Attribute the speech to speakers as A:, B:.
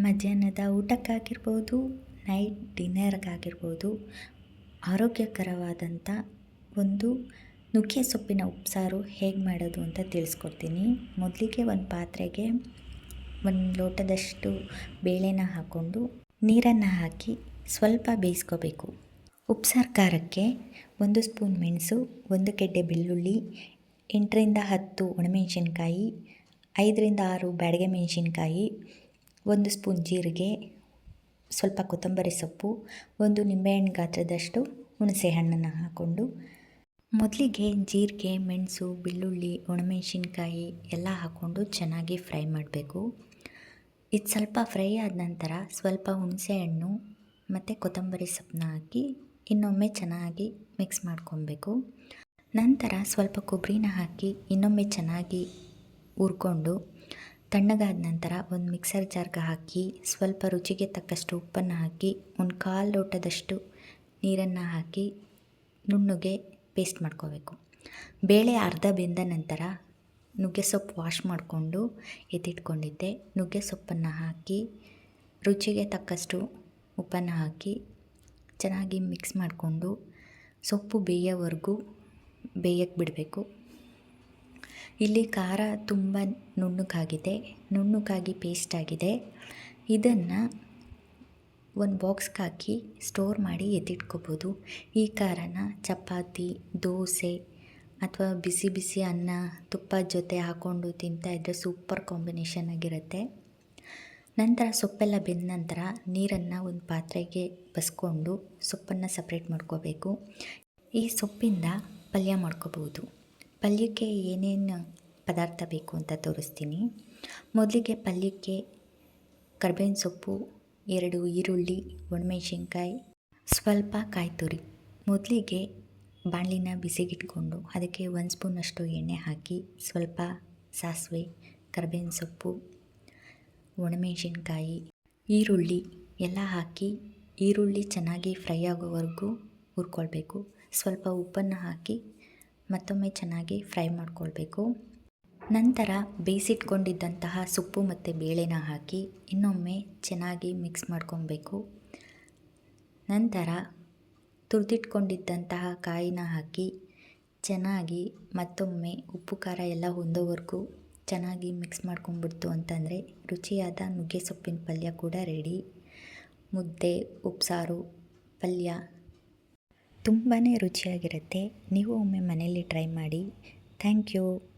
A: ಮಧ್ಯಾಹ್ನದ ಊಟಕ್ಕಾಗಿರ್ಬೋದು ನೈಟ್ ಡಿನ್ನರ್ಗಾಗಿರ್ಬೋದು ಆರೋಗ್ಯಕರವಾದಂಥ ಒಂದು ನುಗ್ಗೆ ಸೊಪ್ಪಿನ ಉಪ್ಸಾರು ಹೇಗೆ ಮಾಡೋದು ಅಂತ ತಿಳಿಸ್ಕೊಡ್ತೀನಿ. ಮೊದಲಿಗೆ ಒಂದು ಪಾತ್ರೆಗೆ ಒಂದು ಲೋಟದಷ್ಟು ಬೇಳೆನ ಹಾಕ್ಕೊಂಡು ನೀರನ್ನು ಹಾಕಿ ಸ್ವಲ್ಪ ಬೇಯಿಸ್ಕೋಬೇಕು. ಉಪ್ಸಾರು ಖಾರಕ್ಕೆ ಒಂದು ಸ್ಪೂನ್ ಮೆಣಸು, ಒಂದು ಗೆಡ್ಡೆ ಬೆಳ್ಳುಳ್ಳಿ, ಎಂಟರಿಂದ ಹತ್ತು ಒಣಮೆಣಸಿನ್ಕಾಯಿ, ಐದರಿಂದ ಆರು ಬ್ಯಾಡಗೆ ಮೆಣಸಿನ್ಕಾಯಿ ಒಂದು ಸ್ಪೂನ್ ಜೀರಿಗೆ, ಸ್ವಲ್ಪ ಕೊತ್ತಂಬರಿ ಸೊಪ್ಪು, ಒಂದು ನಿಂಬೆಹಣ್ಣು ಗಾತ್ರದಷ್ಟು ಹುಣಸೆ ಹಣ್ಣನ್ನು ಹಾಕ್ಕೊಂಡು, ಮೊದಲಿಗೆ ಜೀರಿಗೆ, ಮೆಣಸು, ಬೆಳ್ಳುಳ್ಳಿ, ಒಣಮೆಣಸಿನ್ಕಾಯಿ ಎಲ್ಲ ಹಾಕ್ಕೊಂಡು ಚೆನ್ನಾಗಿ ಫ್ರೈ ಮಾಡಬೇಕು. ಇದು ಸ್ವಲ್ಪ ಫ್ರೈ ಆದ ನಂತರ ಸ್ವಲ್ಪ ಹುಣಸೆ ಹಣ್ಣು ಮತ್ತು ಕೊತ್ತಂಬರಿ ಸೊಪ್ಪನ್ನ ಹಾಕಿ ಇನ್ನೊಮ್ಮೆ ಚೆನ್ನಾಗಿ ಮಿಕ್ಸ್ ಮಾಡ್ಕೊಬೇಕು. ನಂತರ ಸ್ವಲ್ಪ ಕೊಬ್ಬರಿನ ಹಾಕಿ ಇನ್ನೊಮ್ಮೆ ಚೆನ್ನಾಗಿ ಹುರ್ಕೊಂಡು ತಣ್ಣಗಾದ ನಂತರ ಒಂದು ಮಿಕ್ಸರ್ ಜಾರ್ಗೆ ಹಾಕಿ ಸ್ವಲ್ಪ ರುಚಿಗೆ ತಕ್ಕಷ್ಟು ಉಪ್ಪನ್ನು ಹಾಕಿ, ಒಂದು ಕಾಲು ಲೋಟದಷ್ಟು ನೀರನ್ನು ಹಾಕಿ ನುಣ್ಣಗೆ ಪೇಸ್ಟ್ ಮಾಡ್ಕೋಬೇಕು. ಬೇಳೆ ಅರ್ಧ ಬೆಂದ ನಂತರ ನುಗ್ಗೆ ಸೊಪ್ಪು ವಾಶ್ ಮಾಡಿಕೊಂಡು ಎತ್ತಿಟ್ಕೊಂಡಿದ್ದೆ. ನುಗ್ಗೆ ಸೊಪ್ಪನ್ನು ಹಾಕಿ ರುಚಿಗೆ ತಕ್ಕಷ್ಟು ಉಪ್ಪನ್ನು ಹಾಕಿ ಚೆನ್ನಾಗಿ ಮಿಕ್ಸ್ ಮಾಡಿಕೊಂಡು ಸೊಪ್ಪು ಬೇಯೋವರೆಗೂ ಬೇಯಕ್ಕೆ ಬಿಡಬೇಕು. ಇಲ್ಲಿ ಖಾರ ತುಂಬ ನುಣ್ಣಗಾಗಿದೆ ನುಣ್ಣಗಾಗಿ ಪೇಸ್ಟ್ ಆಗಿದೆ. ಇದನ್ನು ಒಂದು ಬಾಕ್ಸ್ಗೆ ಹಾಕಿ ಸ್ಟೋರ್ ಮಾಡಿ ಎತ್ತಿಟ್ಕೋಬೋದು. ಈ ಖಾರನ ಚಪಾತಿ, ದೋಸೆ ಅಥವಾ ಬಿಸಿ ಬಿಸಿ ಅನ್ನ ತುಪ್ಪದ ಜೊತೆ ಹಾಕ್ಕೊಂಡು ತಿಂತಾಯಿದ್ರೆ ಸೂಪರ್ ಕಾಂಬಿನೇಷನ್ ಆಗಿರುತ್ತೆ. ನಂತರ ಸೊಪ್ಪೆಲ್ಲ ಬೆಂದ ನಂತರ ನೀರನ್ನು ಒಂದು ಪಾತ್ರೆಗೆ ಬಸ್ಕೊಂಡು ಸೊಪ್ಪನ್ನು ಸಪ್ರೇಟ್ ಮಾಡ್ಕೋಬೇಕು. ಈ ಸೊಪ್ಪಿಂದ ಪಲ್ಯ ಮಾಡ್ಕೋಬೋದು. ಪಲ್ಯಕ್ಕೆ ಏನೇನು ಪದಾರ್ಥ ಬೇಕು ಅಂತ ತೋರಿಸ್ತೀನಿ. ಮೊದಲಿಗೆ ಪಲ್ಯಕ್ಕೆ ಕರ್ಬೇವಿನ ಸೊಪ್ಪು, ಎರಡು ಈರುಳ್ಳಿ, ಒಣಮೆಣಸಿನ್ಕಾಯಿ, ಸ್ವಲ್ಪ ಕಾಯಿ ತುರಿ ಮೊದಲಿಗೆ ಬಾಣಲಿನ ಬಿಸಿಗಿಟ್ಕೊಂಡು ಅದಕ್ಕೆ ಒಂದು ಸ್ಪೂನಷ್ಟು ಎಣ್ಣೆ ಹಾಕಿ ಸ್ವಲ್ಪ ಸಾಸಿವೆ, ಕರ್ಬೇವಿನ ಸೊಪ್ಪು, ಒಣಮೆಣಸಿನ್ಕಾಯಿ, ಈರುಳ್ಳಿ ಎಲ್ಲ ಹಾಕಿ ಈರುಳ್ಳಿ ಚೆನ್ನಾಗಿ ಫ್ರೈ ಆಗೋವರೆಗೂ ಹುರ್ಕೊಳ್ಬೇಕು. ಸ್ವಲ್ಪ ಉಪ್ಪನ್ನು ಹಾಕಿ ಮತ್ತೊಮ್ಮೆ ಚೆನ್ನಾಗಿ ಫ್ರೈ ಮಾಡ್ಕೊಳ್ಬೇಕು. ನಂತರ ಬೇಯಿಸಿಟ್ಕೊಂಡಿದ್ದಂತಹ ಸೊಪ್ಪು ಮತ್ತು ಬೇಳೆನ ಹಾಕಿ ಇನ್ನೊಮ್ಮೆ ಚೆನ್ನಾಗಿ ಮಿಕ್ಸ್ ಮಾಡ್ಕೊಬೇಕು ನಂತರ ತುರಿದಿಟ್ಕೊಂಡಿದ್ದಂತಹ ಕಾಯಿನ ಹಾಕಿ ಚೆನ್ನಾಗಿ ಮತ್ತೊಮ್ಮೆ ಉಪ್ಪು ಖಾರ ಎಲ್ಲ ಹೊಂದೋವರೆಗೂ ಚೆನ್ನಾಗಿ ಮಿಕ್ಸ್ ಮಾಡ್ಕೊಂಬಿಡ್ತು ಅಂತಂದರೆ ರುಚಿಯಾದ ನುಗ್ಗೆ ಸೊಪ್ಪಿನ ಪಲ್ಯ ಕೂಡ ರೆಡಿ ಮುದ್ದೆ, ಉಪ್ಸಾರು, ಪಲ್ಯ ತುಂಬಾ ರುಚಿಯಾಗಿರುತ್ತೆ. ನೀವು ಒಮ್ಮೆ ಮನೆಯಲ್ಲಿ ಟ್ರೈ ಮಾಡಿ. Thank you.